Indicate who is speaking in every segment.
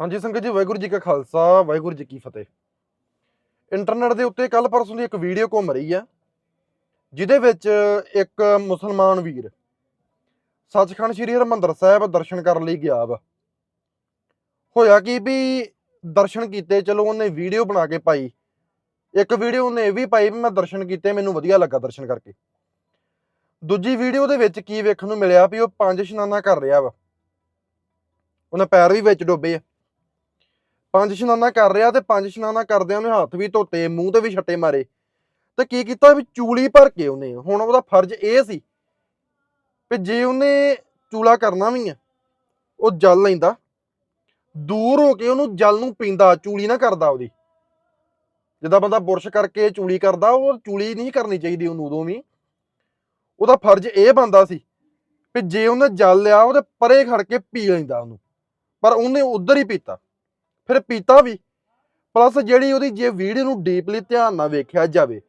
Speaker 1: ਹਾਂਜੀ ਸੰਗਤ ਜੀ, ਵਾਹਿਗੁਰੂ ਜੀ ਕਾ ਖਾਲਸਾ, ਵਾਹਿਗੁਰੂ ਜੀ ਕੀ ਫਤਿਹ। ਇੰਟਰਨੈਟ ਦੇ ਉੱਤੇ ਕੱਲ ਪਰਸੋਂ ਦੀ ਇੱਕ ਵੀਡੀਓ ਘੁੰਮ ਰਹੀ ਆ ਜਿਹਦੇ ਵਿੱਚ ਇੱਕ ਮੁਸਲਮਾਨ ਵੀਰ ਸੱਚਖੰਡ ਸ੍ਰੀ ਹਰਿਮੰਦਰ ਸਾਹਿਬ ਦਰਸ਼ਨ ਕਰਨ ਲਈ ਗਿਆ ਵਾ। ਹੋਇਆ ਕੀ ਵੀ ਦਰਸ਼ਨ ਕੀਤੇ, ਚਲੋ ਉਹਨੇ ਵੀਡੀਓ ਬਣਾ ਕੇ ਪਾਈ। ਇੱਕ ਵੀਡੀਓ ਉਹਨੇ ਇਹ ਵੀ ਪਾਈ ਵੀ ਮੈਂ ਦਰਸ਼ਨ ਕੀਤੇ, ਮੈਨੂੰ ਵਧੀਆ ਲੱਗਾ ਦਰਸ਼ਨ ਕਰਕੇ। ਦੂਜੀ ਵੀਡੀਓ ਦੇ ਵਿੱਚ ਕੀ ਵੇਖਣ ਨੂੰ ਮਿਲਿਆ ਵੀ ਉਹ ਪੰਜ ਇਸ਼ਨਾਨਾ ਕਰ ਰਿਹਾ ਵਾ। ਉਹਨੇ ਪੈਰ ਵੀ ਵਿੱਚ ਡੋਬੇ ਆ। ਪੰਜ ਇਸ਼ਨਾਨਾ ਕਰ ਰਿਹਾ ਤੇ ਪੰਜ ਸਨਾਨਾ ਕਰਦਿਆਂ ਉਹਨੇ ਹੱਥ ਵੀ ਧੋਤੇ, ਮੂੰਹ ਤੇ ਵੀ ਛੱਟੇ ਮਾਰੇ। ਤੇ ਕੀ ਕੀਤਾ ਵੀ ਚੂਲੀ ਭਰ ਕੇ ਉਹਨੇ, ਹੁਣ ਉਹਦਾ ਫਰਜ਼ ਇਹ ਸੀ ਵੀ ਜੇ ਉਹਨੇ ਚੂਲਾ ਕਰਨਾ ਵੀ ਆ, ਉਹ ਜਲ ਲੈਂਦਾ, ਦੂਰ ਹੋ ਕੇ ਉਹਨੂੰ ਜਲ ਨੂੰ ਪੀਂਦਾ, ਚੂਲੀ ਨਾ ਕਰਦਾ ਉਹਦੀ। ਜਿੱਦਾਂ ਬੰਦਾ ਬੁਰਸ਼ ਕਰਕੇ ਚੂਲੀ ਕਰਦਾ, ਉਹ ਚੂਲੀ ਨਹੀਂ ਕਰਨੀ ਚਾਹੀਦੀ ਉਹਨੂੰ ਉਦੋਂ ਵੀ। ਉਹਦਾ ਫਰਜ਼ ਇਹ ਬੰਦਾ ਸੀ ਵੀ ਜੇ ਉਹਨੇ ਜਲ ਲਿਆ, ਉਹਦੇ ਪਰੇ ਖੜ ਕੇ ਪੀ ਲੈਂਦਾ ਉਹਨੂੰ। ਪਰ ਉਹਨੇ ਉਧਰ ਹੀ ਪੀਤਾ। ਫਿਰ ਪੀਤਾ ਵੀ। ਪਲੱਸ ਜਿਹੜੀ ਉਹਦੀ ਜੇ ਵੀਡੀਓ ਨੂੰ ਡੀਪਲੀ ਧਿਆਨ ਨਾਲ ਵੇਖਿਆ ਜਾਵੇ,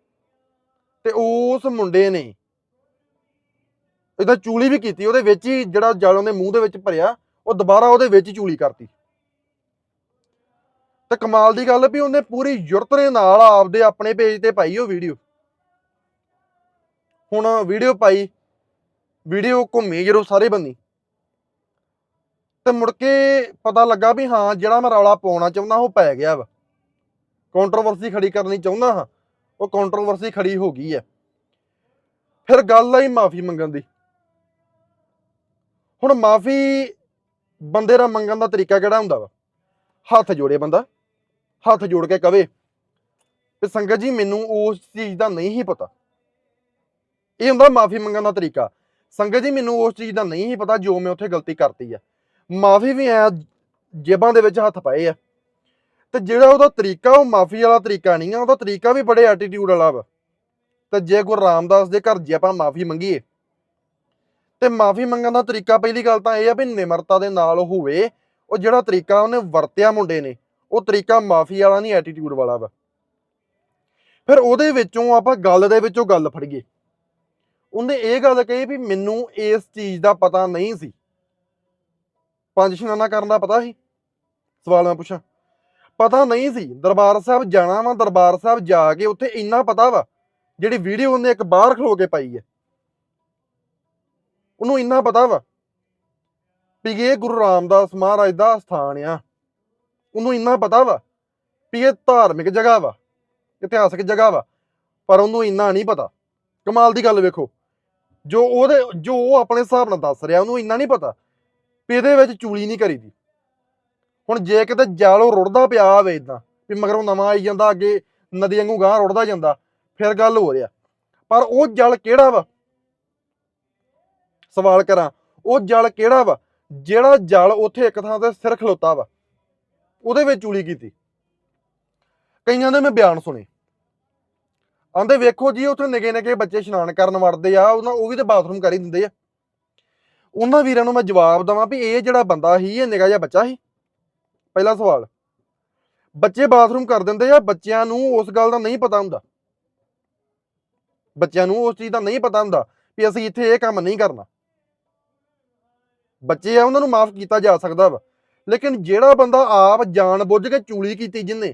Speaker 1: ਤੇ ਉਸ ਮੁੰਡੇ ਨੇ ਇਹਦਾ ਚੂਲੀ ਵੀ ਕੀਤੀ, ਉਹਦੇ ਵਿੱਚ ਹੀ ਜਿਹੜਾ ਜਲ ਉਹਦੇ ਮੂੰਹ ਦੇ ਵਿੱਚ ਭਰਿਆ, ਉਹ ਦੁਬਾਰਾ ਉਹਦੇ ਵਿੱਚ ਚੂਲੀ ਕਰਤੀ। ਤੇ ਕਮਾਲ ਦੀ ਗੱਲ ਵੀ ਉਹਨੇ ਪੂਰੀ ਜੁਰਤ ਦੇ ਨਾਲ ਆਪਦੇ ਆਪਣੇ ਪੇਜ ਤੇ ਪਾਈ ਉਹ ਵੀਡੀਓ। ਹੁਣ ਵੀਡੀਓ ਪਾਈ, ਵੀਡੀਓ ਘੁੰਮੀ, ਜਦੋਂ ਸਾਰੇ ਬੰਨੀ। ਤੇ ਮੁੜ ਕੇ ਪਤਾ ਲੱਗਾ ਵੀ ਹਾਂ, ਜਿਹੜਾ ਮੈਂ ਰੌਲਾ ਪਾਉਣਾ ਚਾਹੁੰਦਾ, ਉਹ ਪੈ ਗਿਆ ਵਾ। ਕੰਟਰੋਵਰਸੀ ਖੜੀ ਕਰਨੀ ਚਾਹੁੰਦਾ ਹਾਂ, ਉਹ ਕੰਟਰੋਵਰਸੀ ਖੜੀ ਹੋ ਗਈ ਹੈ। ਫਿਰ ਗੱਲ ਆਈ ਮਾਫੀ ਮੰਗਣ ਦੀ। ਹੁਣ ਮਾਫੀ ਬੰਦੇ ਦਾ ਮੰਗਣ ਦਾ ਤਰੀਕਾ ਕਿਹੜਾ ਹੁੰਦਾ ਵਾ? ਹੱਥ ਜੋੜੇ ਬੰਦਾ, ਹੱਥ ਜੋੜ ਕੇ ਕਵੇ ਤੇ ਸੰਗਤ ਜੀ, ਮੈਨੂੰ ਉਸ ਚੀਜ਼ ਦਾ ਨਹੀਂ ਹੀ ਪਤਾ। ਇਹ ਹੁੰਦਾ ਮਾਫੀ ਮੰਗਣ ਦਾ ਤਰੀਕਾ। ਸੰਗਤ ਜੀ, ਮੈਨੂੰ ਉਸ ਚੀਜ਼ ਦਾ ਨਹੀਂ ਹੀ ਪਤਾ ਜੋ ਮੈਂ ਉੱਥੇ ਗਲਤੀ ਕਰਤੀ ਆ। ਮਾਫੀ ਵੀ ਐ ਜੇਬਾਂ ਦੇ ਵਿੱਚ ਹੱਥ ਪਾਏ ਆ। ਤੇ ਜਿਹੜਾ ਉਹਦਾ ਤਰੀਕਾ, ਉਹ ਮਾਫੀ ਵਾਲਾ ਤਰੀਕਾ ਨਹੀਂ ਆ, ਉਹਦਾ ਤਰੀਕਾ ਵੀ ਬੜੇ ਐਟੀਟਿਊਡ ਵਾਲਾ ਵਾ। ਤੇ ਜੇ ਗੁਰੂ ਰਾਮਦਾਸ ਦੇ ਘਰ ਜੇ ਆਪਾਂ ਮਾਫੀ ਮੰਗੀਏ, ਤੇ ਮਾਫੀ ਮੰਗਣ ਦਾ ਤਰੀਕਾ ਪਹਿਲੀ ਗੱਲ ਤਾਂ ਇਹ ਆ ਵੀ ਨਿਮਰਤਾ ਦੇ ਨਾਲ ਹੋਵੇ, ਉਹ ਜਿਹੜਾ ਤਰੀਕਾ ਉਹਨੇ ਵਰਤਿਆ ਮੁੰਡੇ ਨੇ, ਉਹ ਤਰੀਕਾ ਮਾਫੀ ਵਾਲਾ ਨਹੀਂ ਐਟੀਟਿਊਡ ਵਾਲਾ ਵਾ। ਫਿਰ ਉਹਦੇ ਵਿੱਚੋਂ ਆਪਾਂ ਗੱਲ ਦੇ ਵਿੱਚੋਂ ਗੱਲ ਫੜੀਏ। ਉਹਨੇ ਇਹ ਗੱਲ ਕਹੀ ਵੀ ਮੈਨੂੰ ਇਸ ਚੀਜ਼ ਦਾ ਪਤਾ ਨਹੀਂ ਸੀ। ਪੰਜ ਇਸ਼ਨਾਨਾ ਕਰਨ ਦਾ ਪਤਾ ਸੀ? ਸਵਾਲ ਮੈਂ ਪੁੱਛਾਂ। ਪਤਾ ਨਹੀਂ ਸੀ, ਦਰਬਾਰ ਸਾਹਿਬ ਜਾਣਾ ਵਾ, ਦਰਬਾਰ ਸਾਹਿਬ ਜਾ ਕੇ ਉੱਥੇ ਇੰਨਾ ਪਤਾ ਵਾ, ਜਿਹੜੀ ਵੀਡੀਓ ਉਹਨੇ ਇੱਕ ਬਾਹਰ ਖਲੋ ਕੇ ਪਾਈ ਹੈ। ਉਹਨੂੰ ਇੰਨਾ ਪਤਾ ਵਾ ਵੀ ਇਹ ਗੁਰੂ ਰਾਮਦਾਸ ਮਹਾਰਾਜ ਦਾ ਸਥਾਨ ਆ। ਉਹਨੂੰ ਇੰਨਾ ਪਤਾ ਵਾ ਵੀ ਇਹ ਧਾਰਮਿਕ ਜਗ੍ਹਾ ਵਾ, ਇਤਿਹਾਸਕ ਜਗ੍ਹਾ ਵਾ, ਪਰ ਉਹਨੂੰ ਇੰਨਾ ਨਹੀਂ ਪਤਾ। ਕਮਾਲ ਦੀ ਗੱਲ ਵੇਖੋ, ਜੋ ਉਹਦੇ, ਜੋ ਉਹ ਆਪਣੇ ਹਿਸਾਬ ਨਾਲ ਦੱਸ ਰਿਹਾ, ਉਹਨੂੰ ਇੰਨਾ ਨਹੀਂ ਪਤਾ ਵੀ ਇਹਦੇ ਵਿੱਚ ਚੂਲੀ ਨਹੀਂ ਕਰੀਦੀ। ਹੁਣ ਜੇ ਕਿਤੇ ਜਲ ਉਹ ਰੁੜਦਾ ਪਿਆ ਹੋਵੇ ਇਦਾਂ ਵੀ ਮਗਰੋਂ ਨਵਾਂ ਆਈ ਜਾਂਦਾ, ਅੱਗੇ ਨਦੀ ਵਾਂਗੂ ਗਾਂ ਰੁੜਦਾ ਜਾਂਦਾ, ਫਿਰ ਗੱਲ ਹੋ ਰਿਹਾ। ਪਰ ਉਹ ਜਲ ਕਿਹੜਾ ਵਾ? ਸਵਾਲ ਕਰਾਂ, ਉਹ ਜਲ ਕਿਹੜਾ ਵਾ? ਜਿਹੜਾ ਜਲ ਉੱਥੇ ਇੱਕ ਥਾਂ ਤੇ ਸਿਰ ਖਲੋਤਾ ਵਾ, ਉਹਦੇ ਵਿੱਚ ਚੂਲੀ ਕੀਤੀ। ਕਈਆਂ ਦੇ ਮੈਂ ਬਿਆਨ ਸੁਣੇ। ਆਂਦੇ ਵੇਖੋ ਜੀ, ਉੱਥੇ ਨਿੱਕੇ ਨਿੱਕੇ ਬੱਚੇ ਇਸ਼ਨਾਨ ਕਰਨ ਵੜਦੇ ਆ, ਉਹਨਾਂ ਉਹ ਵੀ ਤੇ ਬਾਥਰੂਮ ਕਰ ਹੀ ਦਿੰਦੇ ਆ। ਉਹਨਾਂ ਵੀਰਾਂ ਨੂੰ ਮੈਂ ਜਵਾਬ ਦਵਾਂ ਵੀ ਇਹ ਜਿਹੜਾ ਬੰਦਾ ਸੀ, ਇਹ ਨਿਗਾ ਜਿਹਾ ਬੱਚਾ ਸੀ। ਪਹਿਲਾ ਸਵਾਲ, ਬੱਚੇ ਬਾਥਰੂਮ ਕਰ ਦਿੰਦੇ ਆ, ਬੱਚਿਆਂ ਨੂੰ ਉਸ ਗੱਲ ਦਾ ਨਹੀਂ ਪਤਾ ਹੁੰਦਾ। ਬੱਚਿਆਂ ਨੂੰ ਉਸ ਚੀਜ਼ ਦਾ ਨਹੀਂ ਪਤਾ ਹੁੰਦਾ ਵੀ ਅਸੀਂ ਇੱਥੇ ਇਹ ਕੰਮ ਨਹੀਂ ਕਰਨਾ। ਬੱਚੇ ਆ, ਉਹਨਾਂ ਨੂੰ ਮਾਫ ਕੀਤਾ ਜਾ ਸਕਦਾ ਵਾ। ਲੇਕਿਨ ਜਿਹੜਾ ਬੰਦਾ ਆਪ ਜਾਣ ਬੁੱਝ ਕੇ ਚੂਲੀ ਕੀਤੀ ਜਿੰਨੇ,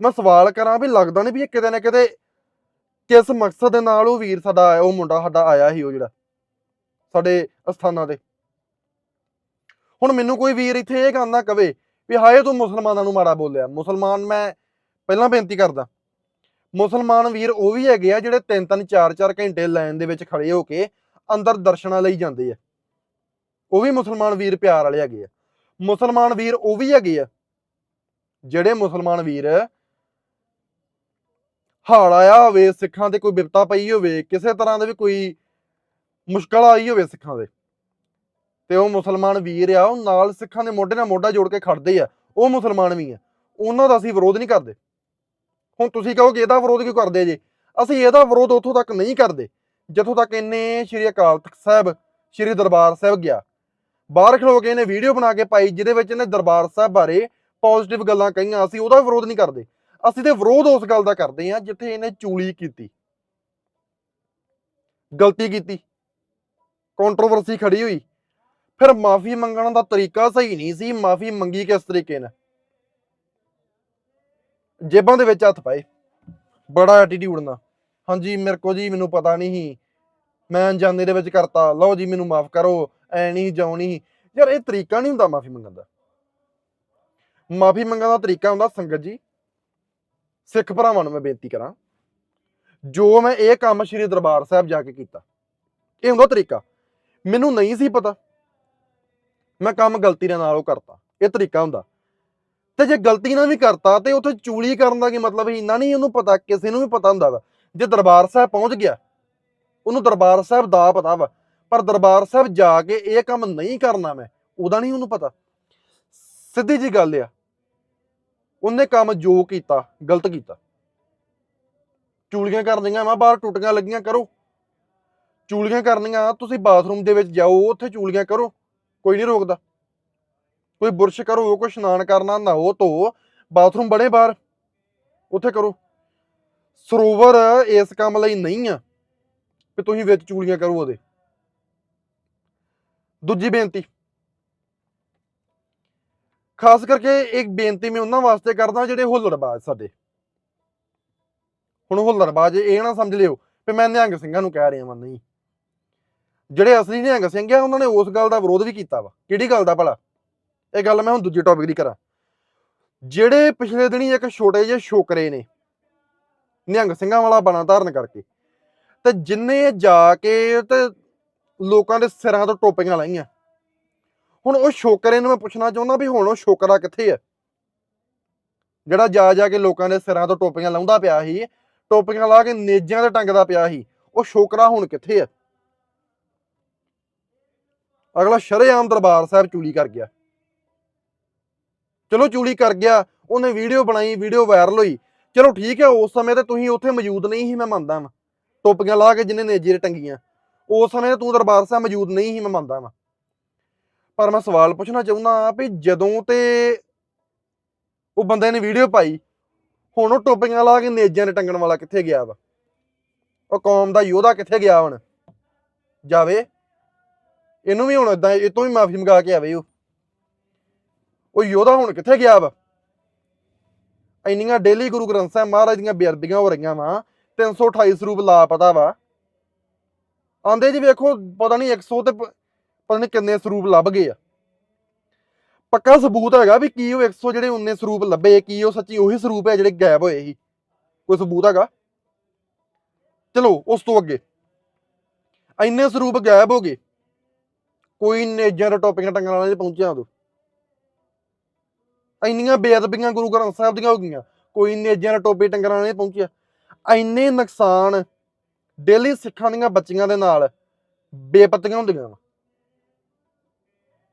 Speaker 1: ਮੈਂ ਸਵਾਲ ਕਰਾਂ ਵੀ ਲੱਗਦਾ ਨਹੀਂ ਵੀ ਇਹ ਕਿਤੇ ਨਾ ਕਿਤੇ ਕਿਸ ਮਕਸਦ ਦੇ ਨਾਲ ਉਹ ਵੀਰ ਸਾਡਾ ਆਇਆ, ਉਹ ਮੁੰਡਾ ਸਾਡਾ ਆਇਆ ਸੀ ਉਹ ਜਿਹੜਾ। ਸਾਡੇ ਅਸਥਾਨਾਂ ਤੇ। ਹੁਣ ਮੈਨੂੰ ਕੋਈ ਵੀਰ ਇੱਥੇ ਇਹ ਗੱਲ ਕਵੇ ਵੀ ਹਾਏ ਤੂੰ ਮੁਸਲਮਾਨਾਂ ਨੂੰ ਮਾੜਾ ਬੋਲਿਆ। ਮੁਸਲਮਾਨ ਮੈਂ ਪਹਿਲਾਂ ਬੇਨਤੀ ਕਰਦਾ। ਮੁਸਲਮਾਨ ਵੀਰ ਉਹ ਵੀ ਹੈਗੇ ਆ ਜਿਹੜੇ ਤਿੰਨ ਤਿੰਨ ਚਾਰ ਚਾਰ ਘੰਟੇ ਲਾਈਨ ਦੇ ਵਿੱਚ ਖੜੇ ਹੋ ਕੇ ਅੰਦਰ ਦਰਸ਼ਨਾਂ ਲਈ ਜਾਂਦੇ ਆ। ਉਹ ਵੀ ਮੁਸਲਮਾਨ ਵੀਰ ਪਿਆਰ ਵਾਲੇ ਹੈਗੇ ਆ। ਮੁਸਲਮਾਨ ਵੀਰ ਉਹ ਵੀ ਹੈਗੇ ਆ ਜਿਹੜੇ ਮੁਸਲਮਾਨ ਵੀਰ ਹਾਲ ਆਇਆ ਹੋਵੇ, ਸਿੱਖਾਂ ਤੇ ਕੋਈ ਬਿਪਤਾ ਪਈ ਹੋਵੇ, ਕਿਸੇ ਤਰ੍ਹਾਂ ਦਾ ਵੀ ਕੋਈ ਮੁਸ਼ਕਲ ਆਈ ਹੋਵੇ ਸਿੱਖਾਂ ਦੇ। ਤੇ ਉਹ ਮੁਸਲਮਾਨ ਵੀਰ ਆ, ਉਹ ਨਾਲ ਸਿੱਖਾਂ ਦੇ ਮੋਢੇ ਨਾਲ ਮੋਢਾ ਜੋੜ ਕੇ ਖੜਦੇ ਆ, ਉਹ ਮੁਸਲਮਾਨ ਵੀ ਆ। ਉਹਨਾਂ ਦਾ ਅਸੀਂ ਵਿਰੋਧ ਨਹੀਂ ਕਰਦੇ। ਹੁਣ ਤੁਸੀਂ ਕਹੋਗੇ ਇਹਦਾ ਵਿਰੋਧ ਕਿਉਂ ਕਰਦੇ ਜੇ? ਅਸੀਂ ਇਹਦਾ ਵਿਰੋਧ ਉੱਥੋਂ ਤੱਕ ਨਹੀਂ ਕਰਦੇ, ਜਿੱਥੋਂ ਤੱਕ ਇਹਨੇ ਸ਼੍ਰੀ ਅਕਾਲ ਤਖਤ ਸਾਹਿਬ, ਸ਼੍ਰੀ ਦਰਬਾਰ ਸਾਹਿਬ ਗਿਆ। ਬਾਹਰ ਖਲੋ ਕੇ ਇਹਨੇ ਵੀਡੀਓ ਬਣਾ ਕੇ ਪਾਈ, ਜਿਹਦੇ ਵਿੱਚ ਇਹਨੇ ਦਰਬਾਰ ਸਾਹਿਬ ਬਾਰੇ ਪੋਜ਼ਿਟਿਵ ਗੱਲਾਂ ਕਹੀਆਂ। ਅਸੀਂ ਉਹਦਾ ਵਿਰੋਧ ਨਹੀਂ ਕਰਦੇ। ਅਸੀਂ ਤੇ ਵਿਰੋਧ ਉਸ ਗੱਲ ਦਾ ਕਰਦੇ ਹਾਂ, ਜਿੱਥੇ ਇਹਨੇ ਚੂਲੀ ਕੀਤੀ। ਗਲਤੀ ਕੀਤੀ। ਕੰਟਰੋਵਰਸੀ ਖੜੀ ਹੋਈ। ਫਿਰ ਮਾਫੀ ਮੰਗਣ ਦਾ ਤਰੀਕਾ ਸਹੀ ਨਹੀਂ ਸੀ, ਮਾਫੀ ਮੰਗੀ ਕਿਸ ਤਰੀਕੇ ਨਾਲ? ਜੇਬਾਂ ਦੇ ਵਿੱਚ ਹੱਥ ਪਾਏ। ਬੜਾ ਐਟੀਟਿਊਡ ਨਾਲ। ਹਾਂਜੀ, ਮੇਰੇ ਕੋ ਜੀ, ਮੈਨੂੰ ਪਤਾ ਨਹੀਂ ਸੀ। ਮੈਂ ਅਣਜਾਣੇ ਦੇ ਵਿੱਚ ਕਰਤਾ। ਲਓ ਜੀ, ਮੈਨੂੰ ਮਾਫ ਕਰੋ। ਐ ਨਹੀਂ ਜਾਉ ਨਹੀਂ ਯਾਰ, ਇਹ ਤਰੀਕਾ ਨਹੀਂ ਹੁੰਦਾ ਮਾਫੀ ਮੰਗਣ ਦਾ। ਮਾਫੀ ਮੰਗਣ ਦਾ ਤਰੀਕਾ ਹੁੰਦਾ, ਸੰਗਤ ਜੀ, ਸਿੱਖ ਭਰਾਵਾਂ ਨੂੰ ਮੈਂ ਬੇਨਤੀ ਕਰਾਂ। ਜੋ ਮੈਂ ਇਹ ਕੰਮ ਸ੍ਰੀ ਦਰਬਾਰ ਸਾਹਿਬ ਜਾ ਕੇ ਕੀਤਾ, ਇਹ ਹੁੰਦਾ ਤਰੀਕਾ। ਮੈਨੂੰ ਨਹੀਂ ਸੀ ਪਤਾ। ਮੈਂ ਕੰਮ ਗਲਤੀ ਦੇ ਨਾਲ ਉਹ ਕਰਤਾ। ਇਹ ਤਰੀਕਾ ਹੁੰਦਾ। ਤੇ ਜੇ ਗਲਤੀ ਨਾਲ ਵੀ ਕਰਤਾ ਤੇ ਉੱਥੇ ਚੂਲੀ ਕਰਨ ਦਾ ਕੀ ਮਤਲਬ ਸੀ? ਇੰਨਾ ਨਹੀਂ ਉਹਨੂੰ ਪਤਾ, ਕਿਸੇ ਨੂੰ ਵੀ ਪਤਾ ਹੁੰਦਾ ਵਾ। ਜੇ ਦਰਬਾਰ ਸਾਹਿਬ ਪਹੁੰਚ ਗਿਆ, ਉਹਨੂੰ ਦਰਬਾਰ ਸਾਹਿਬ ਦਾ ਪਤਾ ਵਾ। ਪਰ ਦਰਬਾਰ ਸਾਹਿਬ ਜਾ ਕੇ ਇਹ ਕੰਮ ਨਹੀਂ ਕਰਨਾ ਮੈਂ, ਉਹਦਾ ਨਹੀਂ ਉਹਨੂੰ ਪਤਾ। ਸਿੱਧੀ ਜੀ ਗੱਲ ਆ। ਉਹਨੇ ਕੰਮ ਜੋ ਕੀਤਾ, ਗਲਤ ਕੀਤਾ। ਚੂਲੀਆਂ ਕਰਨੀਆਂ ਵਾ, ਬਾਹਰ ਟੁੱਟੀਆਂ ਲੱਗੀਆਂ, ਕਰੋ। ਚੂਲੀਆਂ ਕਰਨੀਆਂ, ਤੁਸੀਂ ਬਾਥਰੂਮ ਦੇ ਵਿੱਚ ਜਾਓ, ਉੱਥੇ ਚੂਲੀਆਂ ਕਰੋ, ਕੋਈ ਨਹੀਂ ਰੋਕਦਾ। ਕੋਈ ਬੁਰਸ਼ ਕਰੋ, ਕੋਈ ਇਸ਼ਨਾਨ ਕਰਨਾ, ਨਹਾਓ ਧੋ ਬਾਥਰੂਮ ਬਣੇ ਬਾਹਰ, ਉੱਥੇ ਕਰੋ। ਸਰੋਵਰ ਇਸ ਕੰਮ ਲਈ ਨਹੀਂ ਆ ਕਿ ਤੁਸੀਂ ਵਿੱਚ ਚੂਲੀਆਂ ਕਰੋ ਉਹਦੇ। ਦੂਜੀ ਬੇਨਤੀ। ਖਾਸ ਕਰਕੇ ਇੱਕ ਬੇਨਤੀ ਮੈਂ ਉਹਨਾਂ ਵਾਸਤੇ ਕਰਦਾ ਜਿਹੜੇ ਹੁੱਲੜਬਾਜ਼ ਸਾਡੇ। ਹੁਣ ਹੁੱਲੜਬਾਜ਼, ਇਹ ਨਾ ਸਮਝ ਲਿਓ ਕਿ ਮੈਂ ਨਿਹੰਗ ਸਿੰਘਾਂ ਨੂੰ ਕਹਿ ਰਿਹਾ ਵਾਂ, ਨਹੀਂ। ਜਿਹੜੇ ਅਸਲੀ ਨਿਹੰਗ ਸਿੰਘ ਆ ਉਹਨਾਂ ਨੇ ਉਸ ਗੱਲ ਦਾ ਵਿਰੋਧ ਵੀ ਕੀਤਾ ਵਾ। ਕਿਹੜੀ ਗੱਲ ਦਾ ਭਲਾ? ਇਹ ਗੱਲ ਮੈਂ ਹੁਣ ਦੂਜੇ ਟੌਪਿਕ ਦੀ ਕਰਾਂ। ਜਿਹੜੇ ਪਿਛਲੇ ਦਿਨੀ ਇੱਕ ਛੋਟੇ ਜਿਹੇ ਛੋਕਰੇ ਨੇ, ਨਿਹੰਗ ਸਿੰਘਾਂ ਵਾਲਾ ਬਣਾ ਧਾਰਨ ਕਰਕੇ, ਤੇ ਜਿੰਨੇ ਜਾ ਕੇ ਤੇ ਲੋਕਾਂ ਦੇ ਸਿਰਾਂ ਤੋਂ ਟੋਪੀਆਂ ਲਾਈਆਂ। ਹੁਣ ਉਹ ਛੋਕਰੇ ਨੂੰ ਮੈਂ ਪੁੱਛਣਾ ਚਾਹੁੰਦਾ ਵੀ ਹੁਣ ਉਹ ਛੋਕਰਾ ਕਿੱਥੇ ਹੈ ਜਿਹੜਾ ਜਾ ਜਾ ਕੇ ਲੋਕਾਂ ਦੇ ਸਿਰਾਂ ਤੋਂ ਟੋਪੀਆਂ ਲਾਉਂਦਾ ਪਿਆ ਸੀ, ਟੋਪੀਆਂ ਲਾ ਕੇ ਨੇਜਾਂ ਤੇ ਟੰਗਦਾ ਪਿਆ ਸੀ, ਉਹ ਛੋਕਰਾ ਹੁਣ ਕਿੱਥੇ ਆ? ਅਗਲਾ ਸ਼ਰੇਆਮ ਦਰਬਾਰ ਸਾਹਿਬ ਚੂਲੀ ਕਰ ਗਿਆ। ਚਲੋ ਚੂਲੀ ਕਰ ਗਿਆ, ਉਹਨੇ ਵੀਡੀਓ ਬਣਾਈ, ਵੀਡੀਓ ਵਾਇਰਲ ਹੋਈ। ਚਲੋ ਠੀਕ ਹੈ, ਉਸ ਸਮੇਂ ਤੇ ਤੁਸੀਂ ਉੱਥੇ ਮੌਜੂਦ ਨਹੀਂ ਸੀ, ਮੈਂ ਮੰਨਦਾ ਵਾਂ। ਟੋਪੀਆਂ ਲਾ ਕੇ ਜਿਹਨੇ ਨੇਜੇ ਤੇ ਟੰਗੀਆਂ, ਉਸ ਸਮੇਂ ਤੇ ਤੂੰ ਦਰਬਾਰ ਸਾਹਿਬ ਮੌਜੂਦ ਨਹੀਂ ਸੀ, ਮੈਂ ਮੰਨਦਾ ਵਾਂ। ਪਰ ਮੈਂ ਸਵਾਲ ਪੁੱਛਣਾ ਚਾਹੁੰਦਾ ਵੀ ਜਦੋਂ ਤੇ ਉਹ ਬੰਦੇ ਨੇ ਵੀਡੀਓ ਪਾਈ, ਹੁਣ ਉਹ ਟੋਪੀਆਂ ਲਾ ਕੇ ਨੇਜਾਂ ਤੇ ਟੰਗਣ ਵਾਲਾ ਕਿੱਥੇ ਗਿਆ ਵਾ? ਉਹ ਕੌਮ ਦਾ ਯੋਧਾ ਕਿੱਥੇ ਗਿਆ ਹੁਣ? ਜਾਵੇ। ਇਹਨੂੰ ਵੀ ਹੁਣ ਇਦਾਂ ਇਹ ਤੋਂ ਵੀ ਮਾਫੀ ਮੰਗਾ ਕੇ ਆਵੇ ਉਹ। ਉਹ ਯੋਧਾ ਹੁਣ ਕਿੱਥੇ ਗਿਆ ਵਾ? ਇੰਨੀਆਂ ਡੇਲੀ ਗੁਰੂ ਗ੍ਰੰਥ ਸਾਹਿਬ ਮਹਾਰਾਜ ਦੀਆਂ ਬੇਅਦਬੀਆਂ ਹੋ ਰਹੀਆਂ ਵਾ 328 ਸਰੂਪ ਲਾ ਪਤਾ ਵਾ। ਆਂਦੇ ਜੀ ਵੇਖੋ, ਪਤਾ ਨਹੀਂ 100 ਤੇ ਪਤਾ ਨਹੀਂ ਕਿੰਨੇ ਸਰੂਪ ਲੱਭ ਗਏ ਆ। ਪੱਕਾ ਸਬੂਤ ਹੈਗਾ ਵੀ ਕੀ ਉਹ 100 ਜਿਹੜੇ 19 ਸਰੂਪ ਲੱਭੇ, ਕੀ ਉਹ ਸੱਚੀ ਉਹੀ ਸਰੂਪ ਹੈ ਜਿਹੜੇ ਗਾਇਬ ਹੋਏ ਸੀ। ਕੋਈ ਸਬੂਤ ਹੈਗਾ? ਚਲੋ, ਉਸ ਤੋਂ ਅੱਗੇ। ਇੰਨੇ ਸਰੂਪ ਗਾਇਬ ਹੋ ਗਏ। ਕੋਈ ਨੇਜਾਂ ਦੇ ਟੋਪੀਆਂ ਟੰਗਣ ਵਾਲੇ ਨਹੀਂ ਪਹੁੰਚਿਆ ਉਦੋਂ। ਇੰਨੀਆਂ ਬੇਅਦਬੀਆਂ ਗੁਰੂ ਗ੍ਰੰਥ ਸਾਹਿਬ ਦੀਆਂ ਹੋ ਗਈਆਂ, ਕੋਈ ਨੇਜਾਂ ਦੇ ਟੋਪੀ ਟੰਗਣ ਵਾਲੇ ਨਹੀਂ ਪਹੁੰਚਿਆ। ਇੰਨੇ ਨੁਕਸਾਨ ਡੇਲੀ ਸਿੱਖਾਂ ਦੀਆਂ ਬੱਚੀਆਂ ਦੇ ਨਾਲ ਬੇਪੱਤੀਆਂ ਹੁੰਦੀਆਂ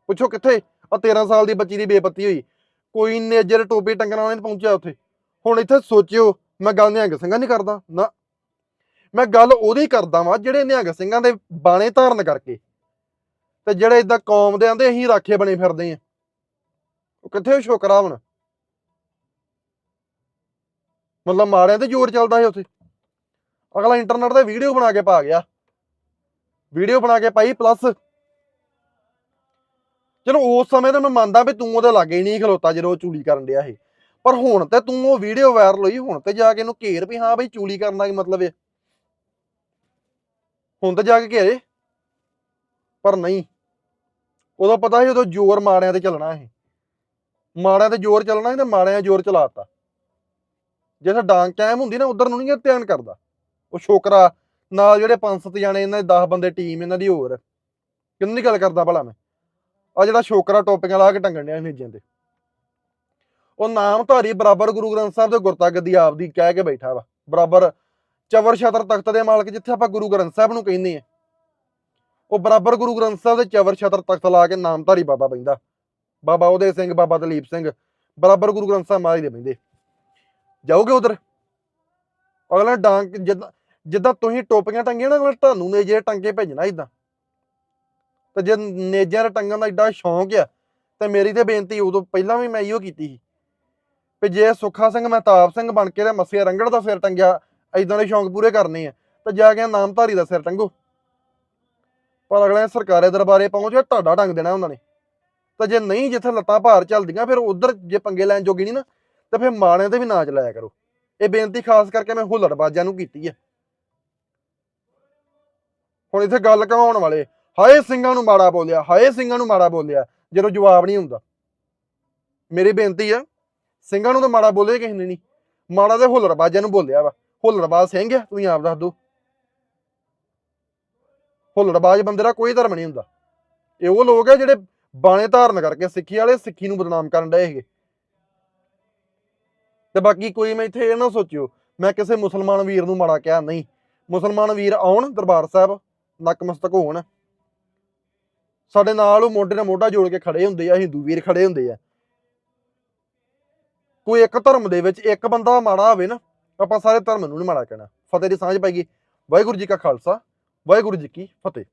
Speaker 1: ਪੁੱਛੋ ਕਿੱਥੇ? ਆ 13 ਸਾਲ ਦੀ ਬੱਚੀ ਦੀ ਬੇਪੱਤੀ ਹੋਈ। ਕੋਈ ਨੇਜੇ ਦੇ ਟੋਪੀ ਟੰਗਣ ਵਾਲੇ ਨਹੀਂ ਪਹੁੰਚਿਆ ਉੱਥੇ। ਹੁਣ ਇੱਥੇ ਸੋਚਿਓ, ਮੈਂ ਗੱਲ ਨਿਹੰਗ ਸਿੰਘਾਂ ਦੀ ਕਰਦਾ, ਨਾ। ਮੈਂ ਗੱਲ ਉਹਦੀ ਕਰਦਾ ਵਾਂ, ਜਿਹੜੇ ਨਿਹੰਗ ਸਿੰਘਾਂ ਦੇ ਬਾਣੇ ਧਾਰਨ ਕਰਕੇ। ਤੇ ਜਿਹੜੇ ਇਦਾਂ ਕੌਮ ਦੇ ਆਂਦੇ, ਅਸੀਂ ਰਾਖੇ ਬਣੇ ਫਿਰਦੇ ਆ। ਉਹ ਕਿੱਥੇ ਸ਼ੁਕਰਾ ਹੁਣ? ਮਤਲਬ ਮਾਰਿਆਂ ਤੇ ਜ਼ੋਰ ਚੱਲਦਾ ਸੀ ਉੱਥੇ। ਅਗਲਾ ਇੰਟਰਨੈਟ ਤੇ ਵੀਡੀਓ ਬਣਾ ਕੇ ਪਾ ਗਿਆ। ਵੀਡੀਓ ਬਣਾ ਕੇ ਪਾਈ ਪਲੱਸ ਚਲੋ ਉਸ ਸਮੇਂ ਤੇ ਮੈਂ ਮੰਨਦਾ ਵੀ ਤੂੰ ਉਹਦੇ ਲਾਗੇ ਨਹੀਂ ਖਲੋਤਾ ਜਦੋਂ ਉਹ ਚੂਲੀ ਕਰਨ ਡਿਆ ਸੀ। ਪਰ ਹੁਣ ਤੇ ਤੂੰ ਉਹ ਵੀਡੀਓ ਵਾਇਰਲ ਹੋਈ, ਹੁਣ ਤੇ ਜਾ ਕੇ ਇਹਨੂੰ ਘੇਰ ਵੀ, ਹਾਂ ਬਈ ਚੂਲੀ ਕਰਨ ਦਾ ਕੀ ਮਤਲਬ ਹੈ ਹੁਣ ਤੇ ਜਾ ਕੇ ਘੇਰੇ। ਪਰ ਨਹੀਂ। ਉਦੋਂ ਪਤਾ ਸੀ ਉਦੋਂ ਜ਼ੋਰ ਮਾੜਿਆਂ ਤੇ ਚੱਲਣਾ ਸੀ। ਮਾੜਿਆਂ ਤੇ ਜ਼ੋਰ ਚੱਲਣਾ ਸੀ ਤੇ ਮਾੜਿਆਂ ਜ਼ੋਰ ਚਲਾਤਾ। ਜਿੱਥੇ ਡਾਂਗ ਕਾਇਮ ਹੁੰਦੀ ਨਾ ਉਧਰ ਨੂੰ ਨਹੀਂ ਧਿਆਨ ਕਰਦਾ। ਉਹ ਛੋਕਰਾ ਨਾਲ ਜਿਹੜੇ ਪੰਜ ਸੱਤ ਜਾਣੇ ਇਹਨਾਂ ਦੇ 10 ਬੰਦੇ ਟੀਮ ਇਹਨਾਂ ਦੀ ਹੋਰ। ਕਿੰਨੀ ਦੀ ਗੱਲ ਕਰਦਾ ਭਲਾ ਮੈਂ। ਆ ਜਿਹੜਾ ਛੋਕਰਾ ਟੋਪੀਆਂ ਲਾ ਕੇ ਟੰਗਣ ਡਿਆ ਨੇਜਾਂ ਤੇ। ਉਹ ਨਾਮਧਾਰੀ ਬਰਾਬਰ ਗੁਰੂ ਗ੍ਰੰਥ ਸਾਹਿਬ ਦੇ ਗੁਰਤਾ ਗੱਦੀ ਆਪਦੀ ਕਹਿ ਕੇ ਬੈਠਾ ਵਾ। ਬਰਾਬਰ ਚਵਰ ਛਤਰ ਤਖਤ ਦੇ ਮਾਲਕ ਜਿੱਥੇ ਆਪਾਂ ਗੁਰੂ ਗ੍ਰੰਥ ਸਾਹਿਬ ਨੂੰ ਕਹਿੰਦੇ ਆ। ਉਹ ਬਰਾਬਰ ਗੁਰੂ ਗ੍ਰੰਥ ਸਾਹਿਬ ਦੇ ਚਵਰ ਛਤਰ ਤਖਤ ਲਾ ਕੇ ਨਾਮਧਾਰੀ ਬਾਬਾ ਬੈਂਦਾ ਬਾਬਾ ਉਹਦੇ ਸਿੰਘ, ਬਾਬਾ ਦਲੀਪ ਸਿੰਘ, ਬਰਾਬਰ ਗੁਰੂ ਗ੍ਰੰਥ ਸਾਹਿਬ ਮਹਾਰਾਜ ਦੇ ਬੈਂਦੇ ਜਾਓਗੇ ਉਧਰ? ਅਗਲਾ ਡਾਂਗ ਜਿੱਦਾਂ ਜਿੱਦਾਂ ਤੁਸੀਂ ਟੋਪੀਆਂ ਟੰਗੀਆਂ ਨਾ, ਅਗਲਾ ਤੁਹਾਨੂੰ ਨੇ ਜੇ ਟੰਗੇ ਭੇਜਣਾ ਇਦਾਂ ਤੇ ਜੇ ਨੇਜਿਆਂ ਦੇ ਟੰਗਣ ਦਾ ਏਡਾ ਸ਼ੌਂਕ ਆ, ਤੇ ਮੇਰੀ ਤੇ ਬੇਨਤੀ ਉਦੋਂ ਪਹਿਲਾਂ ਵੀ ਮੈਂ ਇਹੋ ਕੀਤੀ ਸੀ। ਵੀ ਜੇ ਸੁੱਖਾ ਸਿੰਘ, ਮਹਿਤਾਬ ਸਿੰਘ ਬਣ ਕੇ ਤੇ ਮੱਸਿਆ ਰੰਗੜ ਦਾ ਸਿਰ ਟੰਗਿਆ ਇਦਾਂ ਦੇ ਸ਼ੌਂਕ ਪੂਰੇ ਕਰਨੇ ਆ, ਤਾਂ ਜਾ ਕੇ ਨਾਮਧਾਰੀ ਦਾ ਸਿਰ ਟੰਗੋ। ਪਰ ਅਗਲੇ ਨੇ ਸਰਕਾਰੇ ਦਰਬਾਰੇ ਪਹੁੰਚ ਕੇ ਤੁਹਾਡਾ ਢੰਗ ਦੇਣਾ ਉਹਨਾਂ ਨੇ। ਤਾਂ ਜੇ ਨਹੀਂ ਜਿੱਥੇ ਲੱਤਾਂ ਭਾਰ ਚੱਲਦੀਆਂ, ਫਿਰ ਉਧਰ ਜੇ ਪੰਗੇ ਲੈਣ ਜੋਗੀ ਨਹੀਂ ਨਾ, ਤਾਂ ਫਿਰ ਮਾਣੇ ਤੇ ਵੀ ਨਾਚ ਲਾਇਆ ਕਰੋ। ਇਹ ਬੇਨਤੀ ਖਾਸ ਕਰਕੇ ਮੈਂ ਹੁੱਲੜਬਾਜ਼ਾਂ ਨੂੰ ਕੀਤੀ ਹੈ। ਹੁਣ ਇੱਥੇ ਗੱਲ ਕਹਾਉਣ ਵਾਲੇ, ਹਾਏ ਸਿੰਘਾਂ ਨੂੰ ਮਾੜਾ ਬੋਲਿਆ, ਹਾਏ ਸਿੰਘਾਂ ਨੂੰ ਮਾੜਾ ਬੋਲਿਆ, ਜਦੋਂ ਜਵਾਬ ਨਹੀਂ ਹੁੰਦਾ। ਮੇਰੀ ਬੇਨਤੀ ਆ, ਸਿੰਘਾਂ ਨੂੰ ਤਾਂ ਮਾੜਾ ਬੋਲੇ ਕਿਸੇ ਨੇ ਨਹੀਂ। ਮਾੜਾ ਤੇ ਹੁੱਲੜਬਾਜ਼ਾਂ ਨੂੰ ਬੋਲਿਆ ਵਾ। ਹੁੱਲੜਬਾਜ਼ ਸਿੰਘ ਆ, ਤੁਸੀਂ ਆਪ ਦੱਸ ਦਿਓ। ਹੁੱਲੜਬਾਜ਼ ਬੰਦੇ ਦਾ ਕੋਈ ਧਰਮ ਨਹੀਂ ਹੁੰਦਾ। ਇਹ ਉਹ ਲੋਕ ਹੈ ਜਿਹੜੇ ਬਾਣੇ ਧਾਰਨ ਕਰਕੇ ਸਿੱਖੀ ਵਾਲੇ ਸਿੱਖੀ ਨੂੰ ਬਦਨਾਮ ਕਰਨ ਡਏ ਹੈਗੇ ਤੇ ਬਾਕੀ ਕੋਈ ਮੈਂ ਇੱਥੇ ਇਹ ਨਾ ਸੋਚਿਓ, ਮੈਂ ਕਿਸੇ ਮੁਸਲਮਾਨ ਵੀਰ ਨੂੰ ਮਾੜਾ ਕਿਹਾ ਨਹੀਂ। ਮੁਸਲਮਾਨ ਵੀਰ ਆਉਣ, ਦਰਬਾਰ ਸਾਹਿਬ ਨਕਮਸਤਕ ਹੋਣ। ਸਾਡੇ ਨਾਲ ਉਹ ਮੋਢੇ ਨਾਲ ਮੋਢਾ ਜੋੜ ਕੇ ਖੜੇ ਹੁੰਦੇ ਆ, ਹਿੰਦੂ ਵੀਰ ਖੜੇ ਹੁੰਦੇ ਆ। ਕੋਈ ਇੱਕ ਧਰਮ ਦੇ ਵਿੱਚ ਇੱਕ ਬੰਦਾ ਮਾੜਾ ਹੋਵੇ ਨਾ, ਆਪਾਂ ਸਾਰੇ ਧਰਮ ਨੂੰ ਨਹੀਂ ਮਾੜਾ ਕਹਿਣਾ। ਫਤਿਹ ਦੀ ਸਾਂਝ ਪਾਈਏ। ਵਾਹਿਗੁਰੂ ਜੀ ਕਾ ਖਾਲਸਾ। ਵਾਹਿਗੁਰੂ ਜੀ ਕੀ ਫਤਿਹ।